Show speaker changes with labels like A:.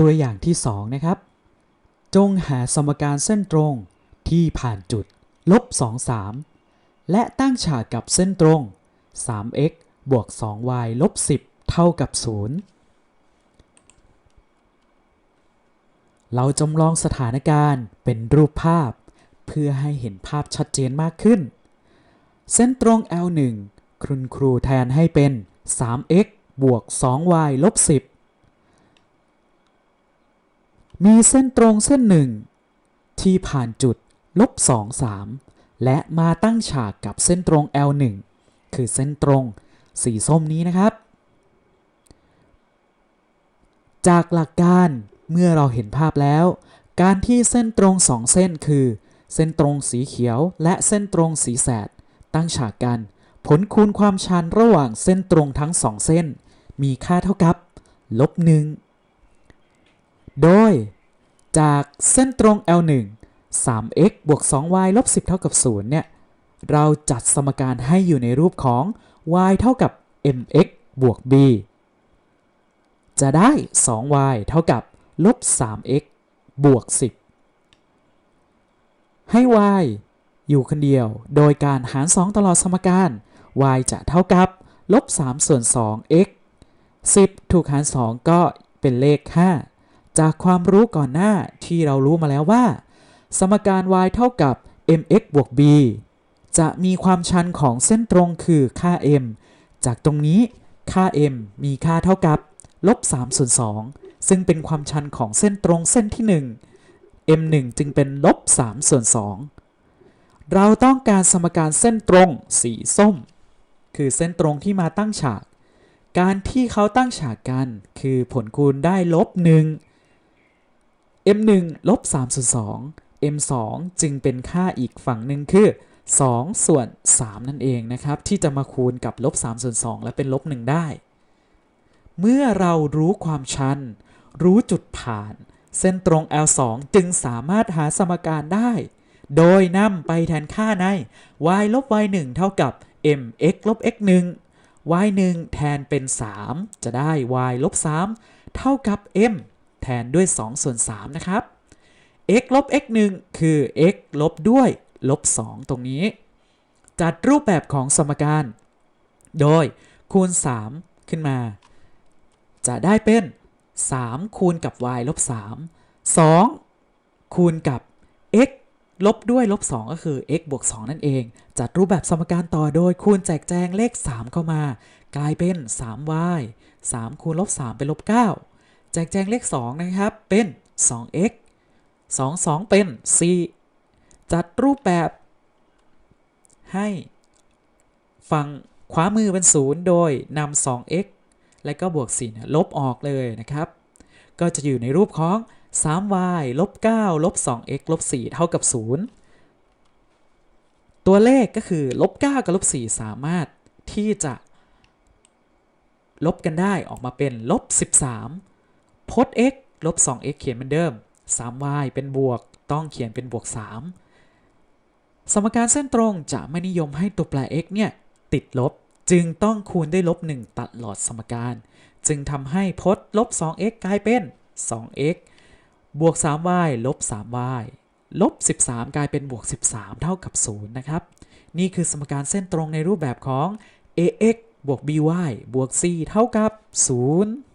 A: ตัวอย่างที่ 2 นะครับ จงหาสมการเส้นตรงที่ผ่านจุดลบ2 3 และตั้งฉากกับเส้นตรง 3x บวก 2y ลบ 10 เท่ากับ 0 เราจำลองสถานการณ์เป็นรูปภาพ เพื่อให้เห็นภาพชัดเจนมากขึ้น เส้นตรง L1 คุณครูแทนให้เป็น 3x บวก 2y ลบ 10 มีเส้นตรงเส้นหนึ่ง ที่ผ่านจุดลบ2 3 และมาตั้งฉากกับเส้นตรง L1 คือเส้นตรงสีส้มนี้นะครับ จากหลักการเมื่อเราเห็นภาพแล้ว การที่เส้นตรงสองเส้นคือ เส้นตรงสีเขียวและเส้นตรงสีแสด ตั้งฉากกัน ผลคูณความชันระหว่างเส้นตรงทั้งสองเส้น มีค่าเท่ากับลบหนึ่ง โดย จากเส้นตรง L1 3x บวก 2y ลบ 10 เท่ากับ 0 เนี่ย เราจัดสมการให้อยู่ในรูปของ y เท่ากับ mx บวก b จะได้ 2y เท่ากับลบ 3x บวก 10 ให้ y อยู่คนเดียว โดยการหาร 2 ตลอดสมการ y จะเท่ากับลบ 3 ส่วน 2 x 10 ถูกหาร 2 ก็เป็นเลข 5 จากความรู้ก่อนหน้าที่เรารู้มาแล้วว่า สมการ y เท่ากับ mx บวก b จะมีความชันของเส้นตรงคือค่า m จากตรงนี้ค่า m มีค่าเท่ากับลบ3ส่วน2ซึ่งเป็นความชันของเส้นตรงเส้นที่ 1 m 1จึงเป็นลบ3ส่วน2เราต้องการสมการเส้นตรงสีส้ม คือเส้นตรงที่มาตั้งฉาก การที่เขาตั้งฉากกัน คือผลคูณได้ลบ1 m 1 ลบ3ส่วน2 m 2 จึงเป็นค่าอีกฝั่งหนึ่งคือ 2 ส่วน 3 นั่นเองนะครับ ที่จะมาคูณกับลบ3ส่วน2และเป็นลบ1ได้ เมื่อเรารู้ความชัน รู้จุดผ่าน เส้นตรง L2 จึงสามารถหาสมการได้ โดยนำไปแทนค่าใน y ลบ y 1 เท่ากับ mx ลบ x 1 y 1แทนเป็น 3 จะได้ y ลบ 3 เท่ากับ m แทนด้วย 2 ส่วน 3 นะครับ x ลบ x 1คือ x ลบด้วยลบ 2 ตรงนี้ จัดรูปแบบของสมการ โดยคูณ 3 ขึ้นมา จะได้เป็น 3 คูณกับ y ลบ 3 2 คูณกับ x ลบด้วยลบ 2 ก็คือ x บวก 2 นั่นเอง จัดรูปแบบสมการต่อโดยคูณแจกแจงเลข 3 เข้ามา กลายเป็น 3y 3 คูณลบ 3 เป็นลบ 9 แจกแจงเลข 2 นะครับ เป็น 2x 2 2 เป็น 4 จัดรูปแบบ ให้ฝั่งขวามือเป็น 0 โดยนำ 2x และก็บวก4เนี่ยลบออกเลยนะครับ ก็จะอยู่ในรูปของ 3y ลบ9ลบ 2x ลบ 4 เท่ากับ 0 ตัวเลขก็คือลบ9กับลบ 4 สามารถที่จะลบกันได้ออกมาเป็นลบ 13 พจน์ x ลบ 2x เขียนเหมือนเดิม 3y เป็นบวก ต้องเขียนเป็นบวก 3 สมการเส้นตรงจะไม่นิยมให้ตัวแปร x เนี่ย ติดลบ จึงต้องคูณด้วยลบ 1 ตัดหลอดสมการ จึงทำให้พจน์ลบ 2x กลายเป็น 2x บวก 3y ลบ 3y ลบ 13 กลายเป็นบวก 13 เท่ากับ 0 นะครับ นี่คือสมการเส้นตรงในรูปแบบของ ax บวก by บวก c เท่ากับ 0